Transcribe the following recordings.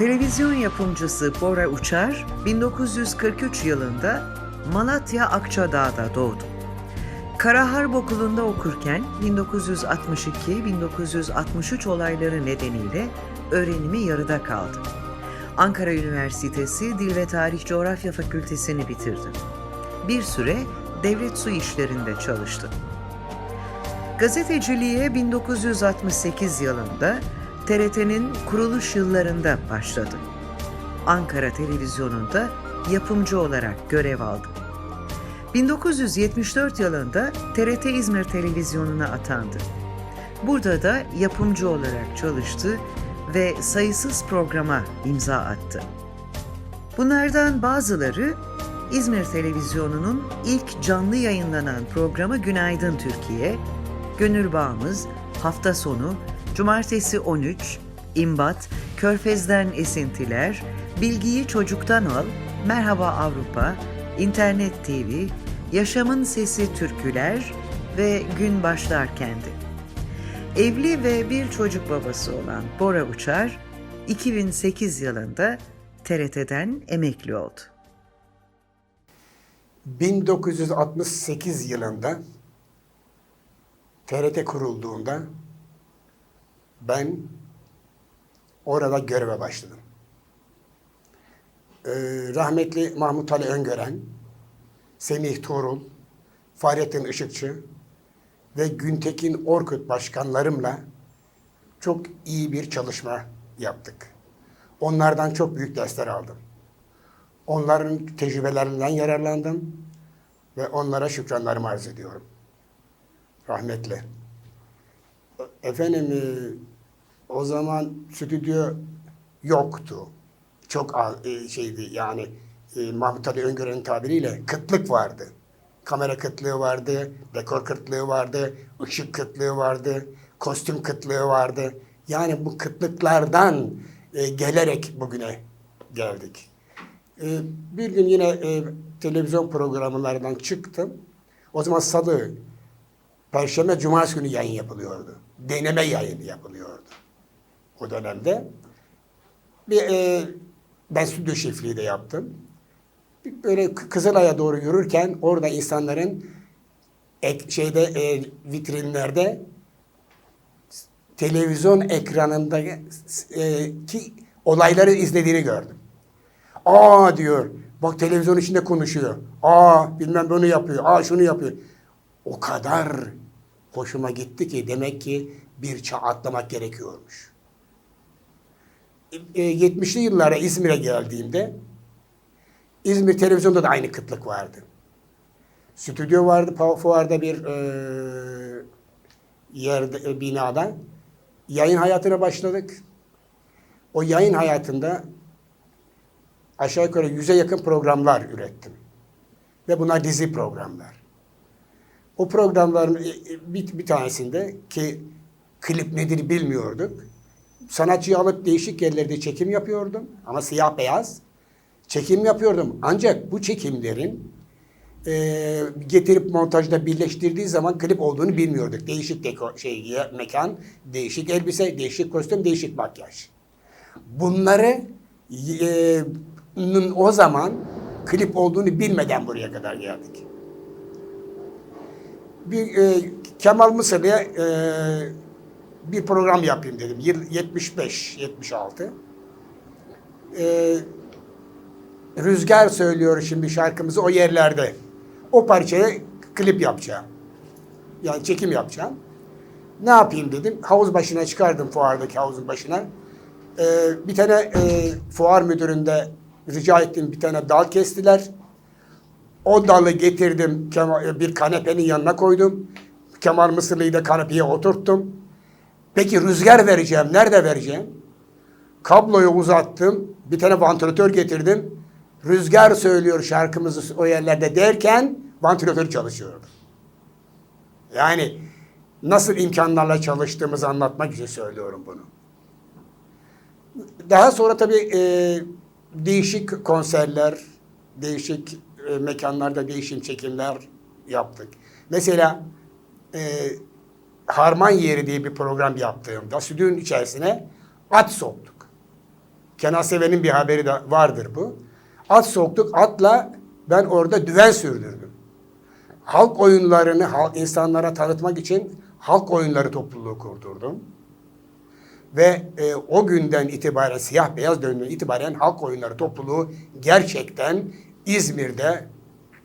Televizyon yapımcısı Bora Uçar 1943 yılında Malatya Akçadağ'da doğdu. Kara Harp Okulu'nda okurken 1962-1963 olayları nedeniyle öğrenimi yarıda kaldı. Ankara Üniversitesi Dil ve Tarih Coğrafya Fakültesini bitirdi. Bir süre devlet su işlerinde çalıştı. Gazeteciliğe 1968 yılında TRT'nin kuruluş yıllarında başladı. Ankara Televizyonu'nda yapımcı olarak görev aldı. 1974 yılında TRT İzmir Televizyonu'na atandı. Burada da yapımcı olarak çalıştı ve sayısız programa imza attı. Bunlardan bazıları İzmir Televizyonu'nun ilk canlı yayınlanan programı Günaydın Türkiye, Gönül Bağımız, Hafta Sonu, Cumartesi 13, İmbat, Körfez'den Esintiler, Bilgiyi Çocuktan Al, Merhaba Avrupa, İnternet TV, Yaşamın Sesi Türküler ve Gün Başlarkendi. Evli ve bir çocuk babası olan Bora Uçar, 2008 yılında TRT'den emekli oldu. 1968 yılında TRT kurulduğunda ben orada göreve başladım. Ee, rahmetli Mahmut Ali Öngören, Semih Tuğrul, Fahrettin Işıkçı ve Güntekin Orkut başkanlarımla çok iyi bir çalışma yaptık. Onlardan çok büyük dersler aldım. Onların tecrübelerinden yararlandım ve onlara şükranlarımı arz ediyorum. Rahmetli. Efendim e, o zaman stüdyo yoktu. Çok az, e, şeydi yani e, Mahmut Ali Öngören'in tabiriyle kıtlık vardı. Kamera kıtlığı vardı, dekor kıtlığı vardı, ışık kıtlığı vardı, kostüm kıtlığı vardı. Yani bu kıtlıklardan e, gelerek bugüne geldik. E, bir gün yine e, televizyon programlarından çıktım. O zaman salı, perşembe, cumartesi günü yayın yapılıyordu. Deneme yayını yapılıyordu. O dönemde. Bir, e, ben stüdyo şefliği de yaptım. Böyle Kızılay'a doğru yürürken orada insanların ek, şeyde e, vitrinlerde televizyon ekranındaki e, ki olayları izlediğini gördüm. Aa diyor. Bak televizyon içinde konuşuyor. Aa bilmem bunu yapıyor. Aa şunu yapıyor. O kadar hoşuma gitti ki demek ki bir çağ atlamak gerekiyormuş. E, 70'li yıllara İzmir'e geldiğimde İzmir televizyonda da aynı kıtlık vardı. Stüdyo vardı fu- fuarda bir e, yerde e, binada. Yayın hayatına başladık. O yayın hayatında aşağı yukarı yüze yakın programlar ürettim. Ve bunlar dizi programlar. O programların e, e, bir, bir tanesinde ki klip nedir bilmiyorduk. Sanatçıyı alıp değişik yerlerde çekim yapıyordum ama siyah beyaz. Çekim yapıyordum. Ancak bu çekimlerin e, getirip montajda birleştirdiği zaman klip olduğunu bilmiyorduk. Değişik deko, şey, mekan, değişik elbise, değişik kostüm, değişik makyaj. Bunları e, o zaman klip olduğunu bilmeden buraya kadar geldik. Bir e, Kemal Mısırlı'ya e, bir program yapayım dedim. Yıl 75, 76. E, Rüzgar söylüyor şimdi şarkımızı o yerlerde. O parçaya klip yapacağım. Yani çekim yapacağım. Ne yapayım dedim. Havuz başına çıkardım fuardaki havuzun başına. Ee, bir tane e, fuar müdüründe rica ettim bir tane dal kestiler. O dalı getirdim Kemal- bir kanepenin yanına koydum. Kemal Mısırlı'yı da kanepeye oturttum. Peki rüzgar vereceğim. Nerede vereceğim? Kabloyu uzattım. Bir tane vantilatör getirdim. Rüzgar söylüyor şarkımızı o yerlerde derken vantilatör çalışıyordu. Yani nasıl imkanlarla çalıştığımızı anlatmak için söylüyorum bunu. Daha sonra tabii e, değişik konserler, değişik e, mekanlarda değişim çekimler yaptık. Mesela e, Harman Yeri diye bir program yaptığımda stüdyonun içerisine at soktuk. Kenan Seven'in bir haberi de vardır bu. At soktuk. Atla ben orada düven sürdürdüm. Halk oyunlarını halk insanlara tanıtmak için halk oyunları topluluğu kurdurdum. Ve e, o günden itibaren siyah beyaz döneminden itibaren halk oyunları topluluğu gerçekten İzmir'de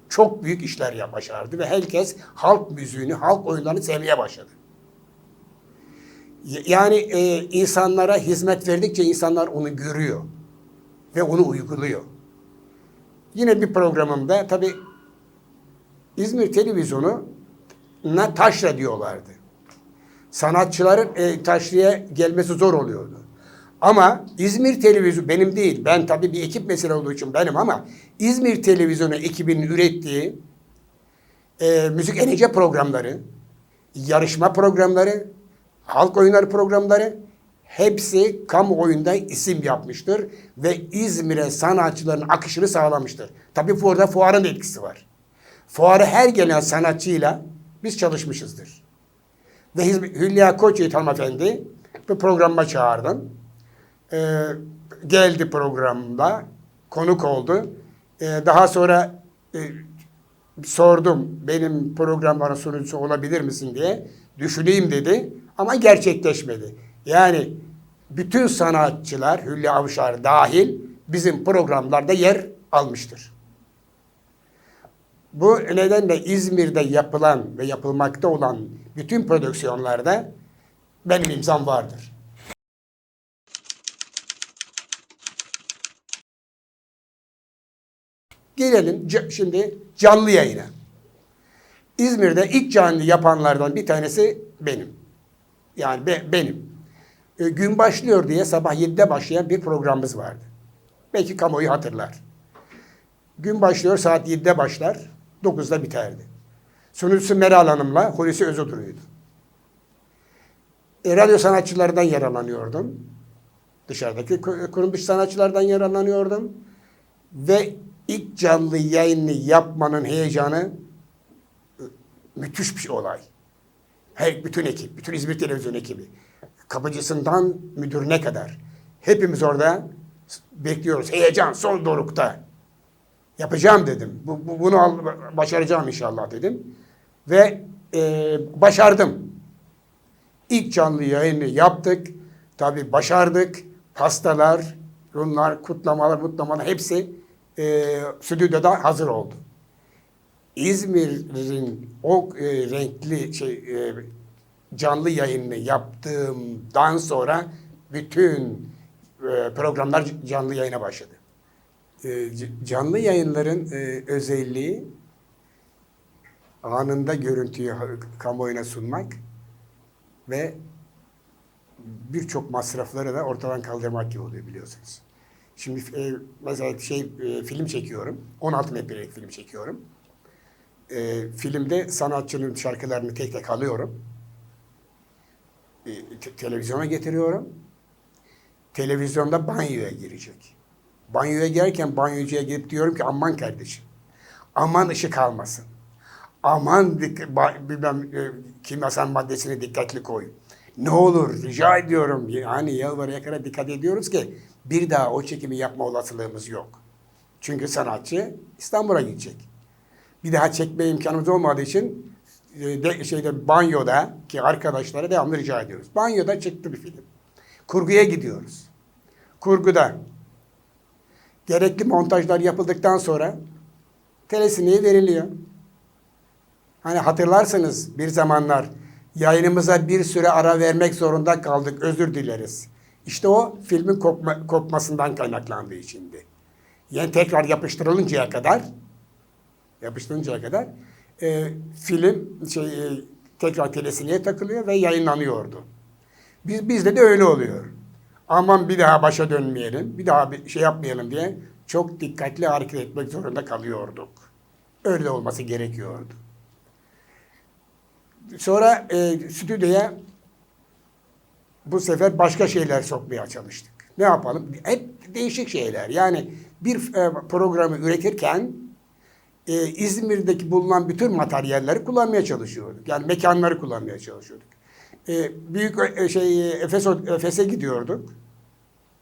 çok büyük işler başardı ve herkes halk müziğini, halk oyunlarını sevmeye başladı. Yani e, insanlara hizmet verdikçe insanlar onu görüyor ve onu uyguluyor. Yine bir programımda tabii İzmir televizyonu na taşra diyorlardı. Sanatçıların e, taşraya gelmesi zor oluyordu. Ama İzmir televizyonu benim değil. Ben tabii bir ekip mesele olduğu için benim ama İzmir televizyonu ekibinin ürettiği e, müzik eğlence programları, yarışma programları, halk oyunları programları hepsi kamuoyunda isim yapmıştır ve İzmir'e sanatçıların akışını sağlamıştır. Tabii burada fuarın etkisi var. Fuarı her gelen sanatçıyla biz çalışmışızdır. Ve Hülya Koçyiğit hanımefendi bir programa çağırdım. Ee, geldi programda, konuk oldu. Ee, daha sonra e, sordum benim programların sunucusu olabilir misin diye. Düşüneyim dedi ama gerçekleşmedi. Yani bütün sanatçılar Hülya Avşar dahil bizim programlarda yer almıştır. Bu nedenle İzmir'de yapılan ve yapılmakta olan bütün prodüksiyonlarda benim imzam vardır. Gelelim şimdi canlı yayına. İzmir'de ilk canlı yapanlardan bir tanesi benim. Yani be- benim. E, gün başlıyor diye sabah 7'de başlayan bir programımız vardı. Belki kamuoyu hatırlar. Gün başlıyor saat 7'de başlar, 9'da biterdi. Sunucusu Meral Hanım'la Hulusi Özodur'uydu. E, radyo sanatçılarından yararlanıyordum. Dışarıdaki ku- kurum dışı sanatçılardan yararlanıyordum. Ve ilk canlı yayını yapmanın heyecanı müthiş bir olay. Her bütün ekip, bütün İzmir Televizyon ekibi, kapıcısından müdürüne kadar hepimiz orada bekliyoruz. Heyecan son dorukta. Yapacağım dedim. Bu, bu- bunu al, başaracağım inşallah dedim. Ve e, başardım. İlk canlı yayını yaptık. Tabii başardık. Pastalar, bunlar, kutlamalar, mutlamalar hepsi e, stüdyoda hazır oldu. İzmir'in o e, renkli şey e, canlı yayını yaptığımdan sonra bütün e, programlar canlı yayına başladı. E, canlı yayınların e, özelliği anında görüntüyü kamuoyuna sunmak ve birçok masrafları da ortadan kaldırmak gibi oluyor biliyorsunuz. Şimdi e, mesela şey e, film çekiyorum. 16 metrelik film çekiyorum. E, filmde sanatçının şarkılarını tek tek alıyorum. E, te- televizyona getiriyorum. Televizyonda banyoya girecek. Banyoya girerken banyocuya gidip diyorum ki aman kardeşim. Aman ışık almasın. Aman bilmem, e, kimyasal maddesini dikkatli koy. Ne olur rica ediyorum. Yani yalvara yakara dikkat ediyoruz ki bir daha o çekimi yapma olasılığımız yok. Çünkü sanatçı İstanbul'a gidecek. Bir daha çekme imkanımız olmadığı için e, de, şeyde banyoda ki arkadaşlara devamlı rica ediyoruz. Banyoda çıktı bir film. Kurguya gidiyoruz. Kurguda gerekli montajlar yapıldıktan sonra telesiniye veriliyor. Hani hatırlarsınız bir zamanlar yayınımıza bir süre ara vermek zorunda kaldık. Özür dileriz. İşte o filmin kopma, kopmasından kaynaklandığı içindi. Yani tekrar yapıştırılıncaya kadar yapıştırıncaya kadar e, film şey, e, tekrar telesiniye takılıyor ve yayınlanıyordu. Biz, bizde de öyle oluyor. Aman bir daha başa dönmeyelim, bir daha bir şey yapmayalım diye çok dikkatli hareket etmek zorunda kalıyorduk. Öyle olması gerekiyordu. Sonra e, stüdyoya bu sefer başka şeyler sokmaya çalıştık. Ne yapalım? Hep değişik şeyler. Yani bir e, programı üretirken e, İzmir'deki bulunan bütün materyalleri kullanmaya çalışıyorduk. Yani mekanları kullanmaya çalışıyorduk. E, büyük e, şey Efes Efes'e gidiyorduk.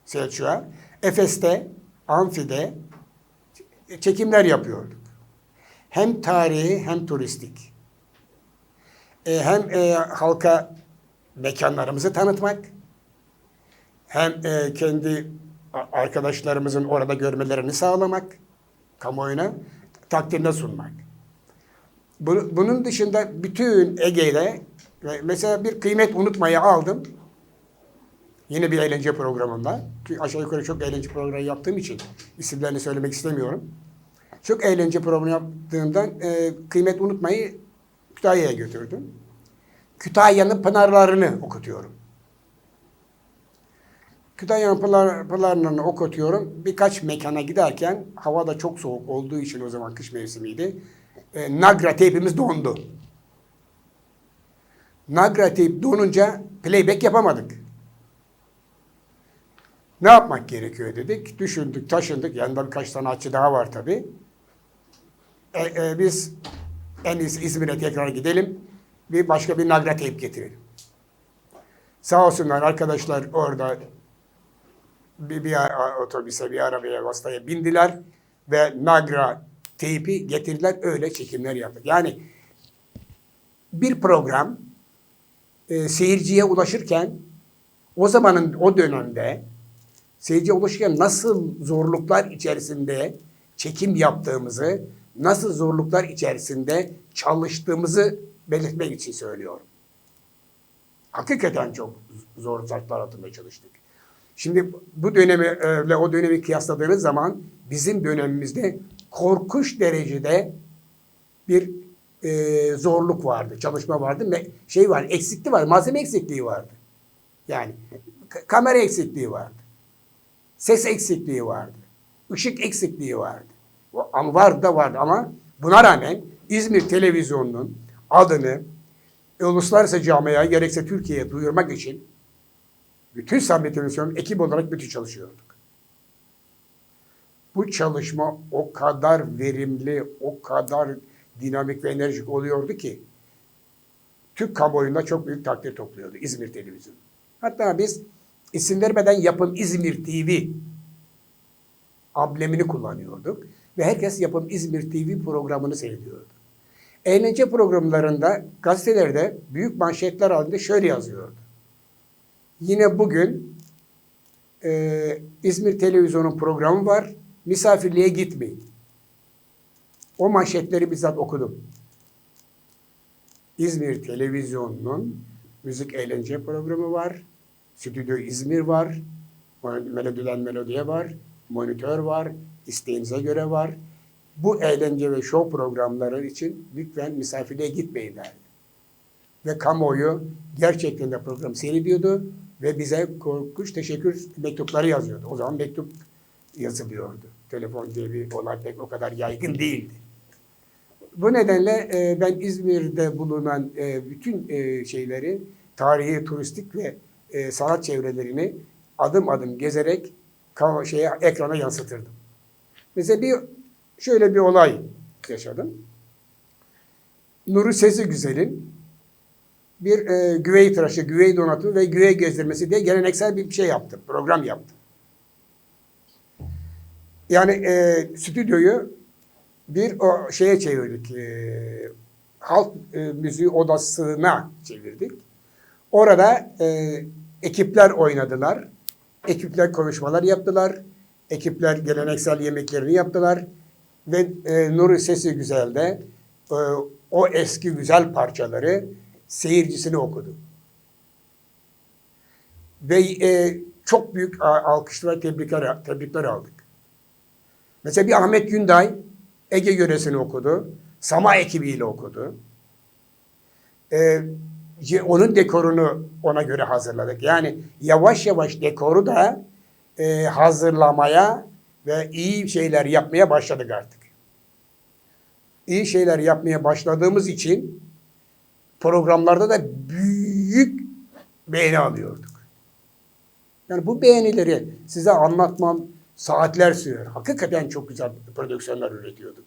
Selçuk'a. Efes'te, Amfi'de çekimler yapıyorduk. Hem tarihi hem turistik. E, hem e, halka mekanlarımızı tanıtmak, hem e, kendi arkadaşlarımızın orada görmelerini sağlamak, kamuoyuna takdirine sunmak. Bu- Bunun dışında bütün Ege'yle mesela bir kıymet unutmayı aldım. Yine bir eğlence programında. Çünkü aşağı yukarı çok eğlence programı yaptığım için isimlerini söylemek istemiyorum. Çok eğlence programı yaptığımdan e, kıymet unutmayı Kütahya'ya götürdüm. Kütahya'nın pınarlarını okutuyorum. Kütahya'nın pınar, pınarlarını okutuyorum. Birkaç mekana giderken hava da çok soğuk olduğu için o zaman kış mevsimiydi. E, Nagra teypimiz dondu. Nagra teyp donunca playback yapamadık. Ne yapmak gerekiyor dedik. Düşündük, taşındık. Yanında birkaç sanatçı daha var tabii. E, e, biz en iyisi İzmir'e tekrar gidelim. Bir başka bir nagra teyp getirelim. Sağ olsunlar arkadaşlar orada bir, bir otobüse, bir arabaya, vasıtaya bindiler ve nagra teypi getirdiler. Öyle çekimler yaptık. Yani bir program e, seyirciye ulaşırken o zamanın o dönemde seyirciye ulaşırken nasıl zorluklar içerisinde çekim yaptığımızı, nasıl zorluklar içerisinde çalıştığımızı belirtmek için söylüyorum. Hakikaten çok zor şartlar altında çalıştık. Şimdi bu dönemi e, o dönemi kıyasladığınız zaman bizim dönemimizde korkunç derecede bir e, zorluk vardı, çalışma vardı, me- şey var, eksikliği var, malzeme eksikliği vardı. Yani kamera eksikliği vardı. Ses eksikliği vardı. ışık eksikliği vardı. O- Ama vardı da vardı ama buna rağmen İzmir Televizyonu'nun adını uluslararası camiaya gerekse Türkiye'ye duyurmak için bütün Samimi Televizyon ekip olarak bütün çalışıyorduk. Bu çalışma o kadar verimli, o kadar dinamik ve enerjik oluyordu ki Türk kamuoyunda çok büyük takdir topluyordu İzmir Televizyonu. Hatta biz isim vermeden Yapım İzmir TV amblemini kullanıyorduk. Ve herkes Yapım İzmir TV programını seyrediyordu. Eğlence programlarında gazetelerde büyük manşetler halinde şöyle yazıyordu. Yine bugün e, İzmir Televizyonu programı var. Misafirliğe gitmeyin. O manşetleri bizzat okudum. İzmir Televizyonu'nun müzik eğlence programı var. Stüdyo İzmir var. Melodiden Melodiye var. Monitör var. isteğinize göre var. Bu eğlence ve show programları için lütfen misafirliğe gitmeyin derdi. Ve kamuoyu gerçekten de program seyrediyordu ve bize korkunç teşekkür mektupları yazıyordu. O zaman mektup yazılıyordu. Telefon diye bir olay pek o kadar yaygın değildi. Bu nedenle e, ben İzmir'de bulunan e, bütün e, şeyleri, tarihi, turistik ve e, sanat çevrelerini adım adım gezerek şeye, ekrana yansıtırdım. Mesela bir şöyle bir olay yaşadım. Nuri Sesi Güzel'in bir e, güvey tıraşı, güvey donatımı ve güvey gezdirmesi diye geleneksel bir şey yaptım, program yaptım. Yani e, stüdyoyu bir o şeye çevirdik. E, halk e, müziği odasına çevirdik. Orada e, ekipler oynadılar. Ekipler konuşmalar yaptılar. Ekipler geleneksel yemeklerini yaptılar. Ve e, Nuri Sesi Güzel'de e, o eski güzel parçaları seyircisine okudu. Ve e, çok büyük alkışlar, tebrikler, tebrikler aldık. Mesela bir Ahmet Günday Ege yöresini okudu. Sama ekibiyle okudu. Ee, onun dekorunu ona göre hazırladık. Yani yavaş yavaş dekoru da e, hazırlamaya ve iyi şeyler yapmaya başladık artık. İyi şeyler yapmaya başladığımız için programlarda da büyük beğeni alıyorduk. Yani bu beğenileri size anlatmam saatler sürer. Hakikaten çok güzel prodüksiyonlar üretiyorduk.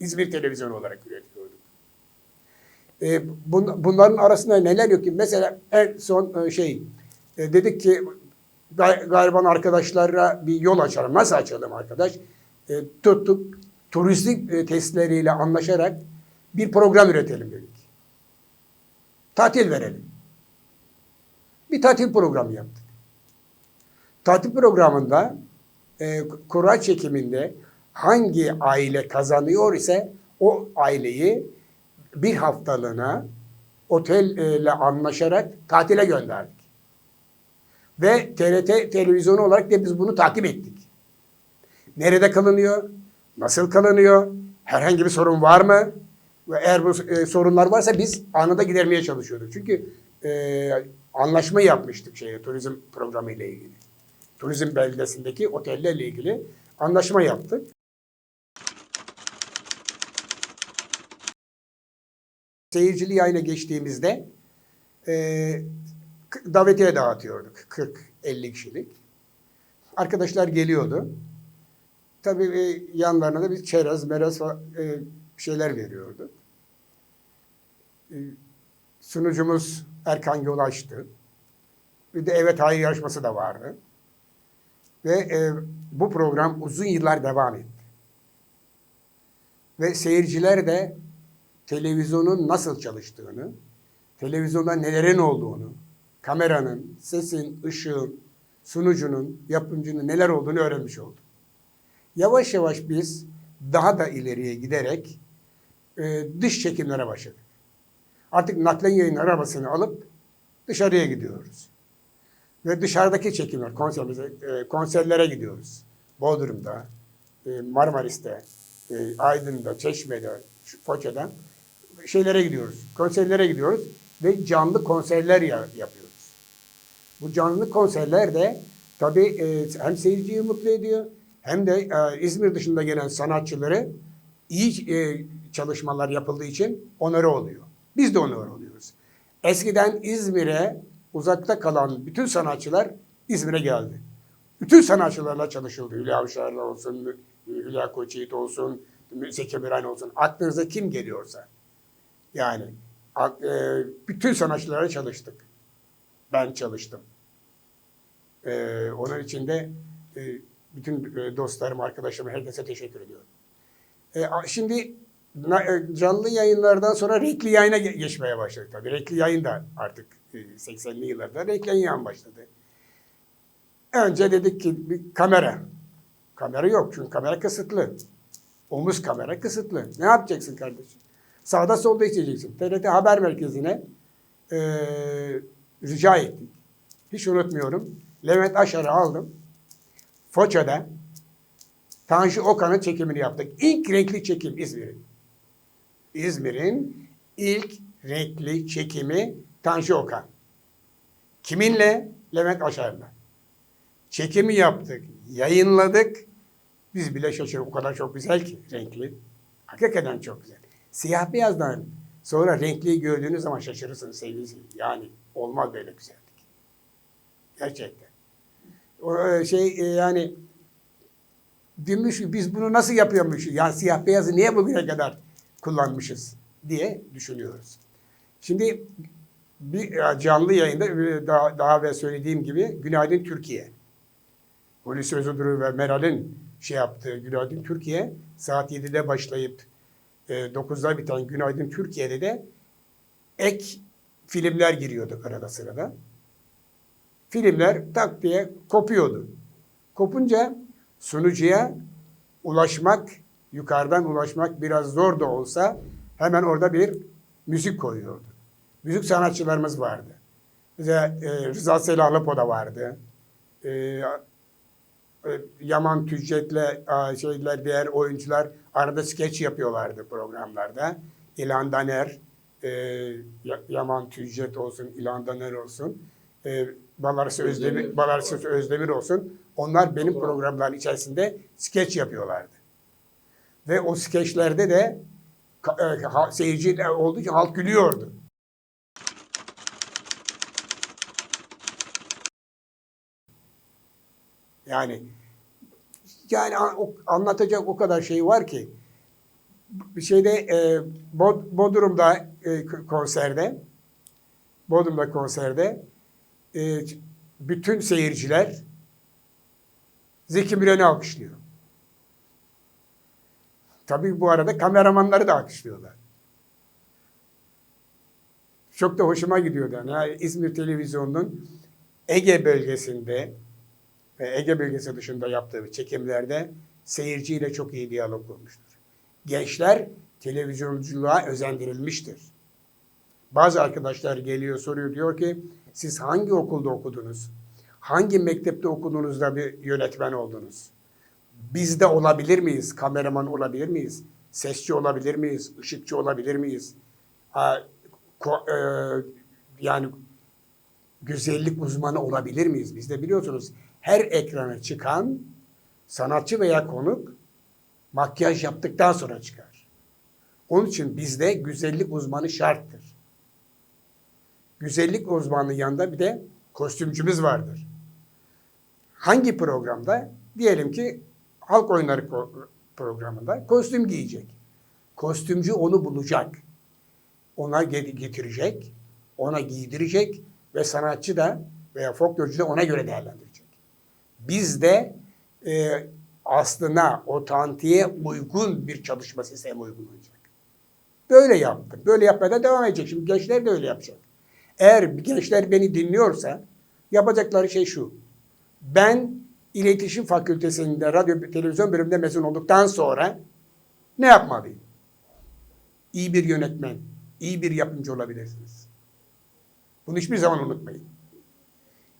İzmir televizyonu olarak üretiyorduk. E, bun- bunların arasında neler yok ki? Mesela en son e, şey e, dedik ki gariban arkadaşlara bir yol açalım. Nasıl açalım arkadaş? E, tuttuk, turistik e, testleriyle anlaşarak bir program üretelim dedik. Tatil verelim. Bir tatil programı yaptık. Tatil programında e, kura çekiminde hangi aile kazanıyor ise o aileyi bir haftalığına otelle anlaşarak tatile gönderdik. Ve TRT televizyonu olarak da biz bunu takip ettik. Nerede kalınıyor? Nasıl kalınıyor? Herhangi bir sorun var mı? Eğer bu e, sorunlar varsa biz anında gidermeye çalışıyorduk. Çünkü e, anlaşma yapmıştık şey turizm programı ile ilgili. Turizm beldesindeki otellerle ilgili anlaşma yaptık. Seyircili yayına geçtiğimizde e, davetiye dağıtıyorduk. 40-50 kişilik. Arkadaşlar geliyordu. Tabii e, yanlarına da bir çerez, merez e, şeyler veriyordu. E, sunucumuz Erkan Yolaş'tı. Bir de Evet Hayır yarışması da vardı. Ve e, bu program uzun yıllar devam etti. Ve seyirciler de televizyonun nasıl çalıştığını, televizyonda nelerin olduğunu, kameranın, sesin, ışığın, sunucunun, yapımcının neler olduğunu öğrenmiş oldu. Yavaş yavaş biz daha da ileriye giderek e, dış çekimlere başladık. Artık naklen yayın arabasını alıp dışarıya gidiyoruz. Ve dışarıdaki çekimler, konserimize, e, konserlere gidiyoruz. Bodrum'da, e, Marmaris'te, e, Aydın'da, Çeşme'de, Foça'da şeylere gidiyoruz. Konserlere gidiyoruz ve canlı konserler ya- yapıyoruz. Bu canlı konserler de tabii hem seyirciyi mutlu ediyor hem de İzmir dışında gelen sanatçıları iyi çalışmalar yapıldığı için onarı oluyor. Biz de onarı oluyoruz. Eskiden İzmir'e uzakta kalan bütün sanatçılar İzmir'e geldi. Bütün sanatçılarla çalışıldı. Hülya Avşar'la olsun, Hülya Koçyiğit olsun, Zeki Müren olsun. Aklınıza kim geliyorsa. Yani e, bütün sanatçılara çalıştık. Ben çalıştım. E, onun için de e, bütün dostlarım, arkadaşlarım, herkese teşekkür ediyorum. Şimdi canlı yayınlardan sonra renkli yayına ge- geçmeye başladık tabii. Renkli yayın da artık e, 80'li yıllarda renkli yayın başladı. Önce dedik ki bir kamera. Kamera yok çünkü kamera kısıtlı. Omuz kamera kısıtlı. Ne yapacaksın kardeşim? Sağda solda isteyeceksin. TRT Haber Merkezi'ne e, rica ettik. Hiç unutmuyorum. Levent Aşar'ı aldım. Foça'da Tanju Okan'ın çekimini yaptık. İlk renkli çekim İzmir'in. İzmir'in ilk renkli çekimi Tanju Okan. Kiminle? Levent Aşar'la. Çekimi yaptık, yayınladık. Biz bile şaşırdık. O kadar çok güzel ki renkli. Hakikaten çok güzel. Siyah beyazdan sonra renkliyi gördüğünüz zaman şaşırırsınız sevgili. Yani olmaz böyle güzellik. Gerçekten. O e, şey e, yani demiş biz bunu nasıl yapıyormuşuz? Yani siyah beyazı niye bugüne kadar kullanmışız diye düşünüyoruz. Şimdi bir e, canlı yayında e, daha, daha ve söylediğim gibi Günaydın Türkiye. Hulusi Özüdürü ve Meral'in şey yaptığı Günaydın Türkiye saat 7'de başlayıp e, 9'da biten Günaydın Türkiye'de de ek filmler giriyordu arada sırada. Filmler tak diye kopuyordu. Kopunca sunucuya ulaşmak, yukarıdan ulaşmak biraz zor da olsa hemen orada bir müzik koyuyordu. Müzik sanatçılarımız vardı. E, Rıza Selahlıpo da vardı. E, e, Yaman Tüccet'le şeyler diğer oyuncular arada skeç yapıyorlardı programlarda. İlhan Daner, e, Ya- Yaman Tüccet olsun, İlhan Daner olsun, e, Balarsı Özdemir, Özdemir. Balarsı Özdemir olsun. Onlar benim programların içerisinde skeç yapıyorlardı. Ve o skeçlerde de e, seyirci olduğu için halk gülüyordu. Yani yani anlatacak o kadar şey var ki bir şeyde e, Bod- Bodrum'da e, konserde Bodrum'da konserde e, bütün seyirciler Zeki Müren'i alkışlıyor. Tabii bu arada kameramanları da alkışlıyorlar. Çok da hoşuma gidiyordu. Yani İzmir Televizyonu'nun Ege bölgesinde ve Ege bölgesi dışında yaptığı çekimlerde seyirciyle çok iyi diyalog kurmuştur. Gençler televizyonculuğa özendirilmiştir. Bazı arkadaşlar geliyor soruyor diyor ki siz hangi okulda okudunuz? Hangi mektepte okudunuz da bir yönetmen oldunuz? Biz de olabilir miyiz? Kameraman olabilir miyiz? Sesçi olabilir miyiz? Işıkçı olabilir miyiz? E, yani güzellik uzmanı olabilir miyiz? Biz de biliyorsunuz her ekrana çıkan sanatçı veya konuk makyaj yaptıktan sonra çıkar. Onun için bizde güzellik uzmanı şarttır. Güzellik uzmanının yanında bir de kostümcümüz vardır. Hangi programda? Diyelim ki halk oyunları programında kostüm giyecek. Kostümcü onu bulacak. Ona ge- getirecek, ona giydirecek ve sanatçı da veya folklorcu da ona göre değerlendirecek. Biz de e, aslına, otantiğe uygun bir çalışma sistemi uygulanacak. Böyle yaptım. Böyle yapmaya da devam edecek. Şimdi gençler de öyle yapacak. Eğer gençler beni dinliyorsa yapacakları şey şu. Ben iletişim fakültesinde radyo televizyon bölümünde mezun olduktan sonra ne yapmalıyım? İyi bir yönetmen, iyi bir yapımcı olabilirsiniz. Bunu hiçbir zaman unutmayın.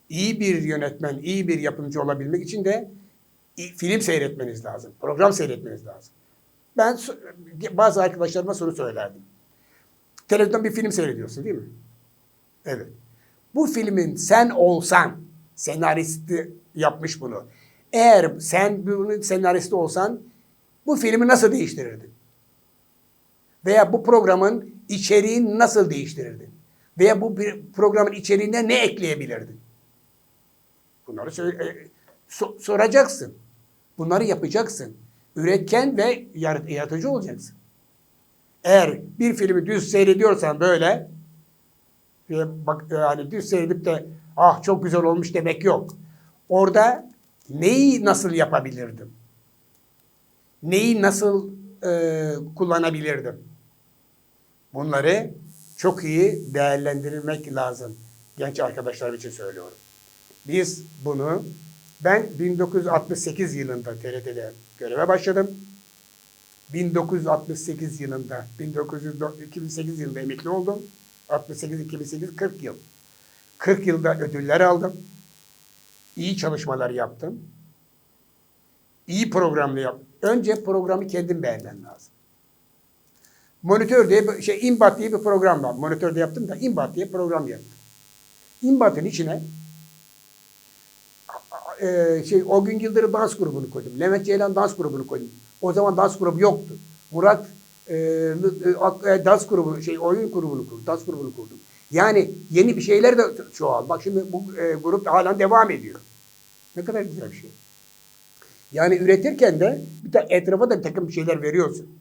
İyi bir yönetmen, iyi bir yapımcı olabilmek için de film seyretmeniz lazım, program seyretmeniz lazım. Ben bazı arkadaşlarıma soru söylerdim. Televizyonda bir film seyrediyorsun değil mi? Evet. Bu filmin sen olsan, senaristi yapmış bunu. Eğer sen bunun senaristi olsan bu filmi nasıl değiştirirdin? Veya bu programın içeriğini nasıl değiştirirdin? Veya bu programın içeriğine ne ekleyebilirdin? Bunları e, so- soracaksın. Bunları yapacaksın. Üretken ve yarat- yaratıcı olacaksın. Eğer bir filmi düz seyrediyorsan böyle bak yani düz seyredip de ah çok güzel olmuş demek yok. Orada neyi nasıl yapabilirdim? Neyi nasıl e, kullanabilirdim? Bunları çok iyi değerlendirmek lazım. Genç arkadaşlar için söylüyorum. Biz bunu ben 1968 yılında TRT'de göreve başladım. 1968 yılında 1900 2008 yılında emekli oldum. 68 2008 40 yıl. 40 yılda ödüller aldım. İyi çalışmalar yaptım. İyi programlı yap. Önce programı kendim beğenmem lazım. Monitör diye şey İmbat diye bir program var. Monitörde yaptım da İmbat diye program yaptım. İmbat'ın içine e, şey o gün Yıldırım dans grubunu koydum. Levent Ceylan dans grubunu koydum. O zaman dans grubu yoktu. Murat e, e, e, dans grubu şey oyun grubunu kurdu. Dans grubunu kurdum. Yani yeni bir şeyler de çoğal. Bak şimdi bu e, grup hala devam ediyor. Ne kadar güzel bir şey. Yani üretirken de bir ta- etrafa da bir takım şeyler veriyorsun.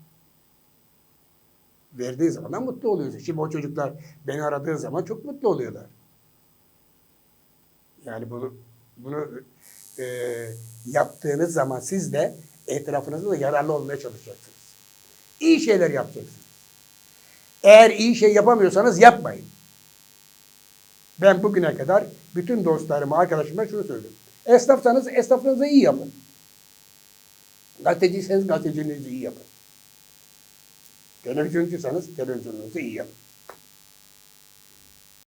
Verdiği zaman da mutlu oluyorsun. Şimdi o çocuklar beni aradığı zaman çok mutlu oluyorlar. Yani bunu bunu e, yaptığınız zaman siz de etrafınızda da yararlı olmaya çalışacaksınız. İyi şeyler yapacaksınız. Eğer iyi şey yapamıyorsanız yapmayın. Ben bugüne kadar bütün dostlarıma, arkadaşıma şunu söyledim. Esnafsanız esnafınızı iyi yapın. Gazeteciyseniz gazeteciliğinizi iyi yapın. Televizyoncuysanız televizyonunuzu iyi yapın.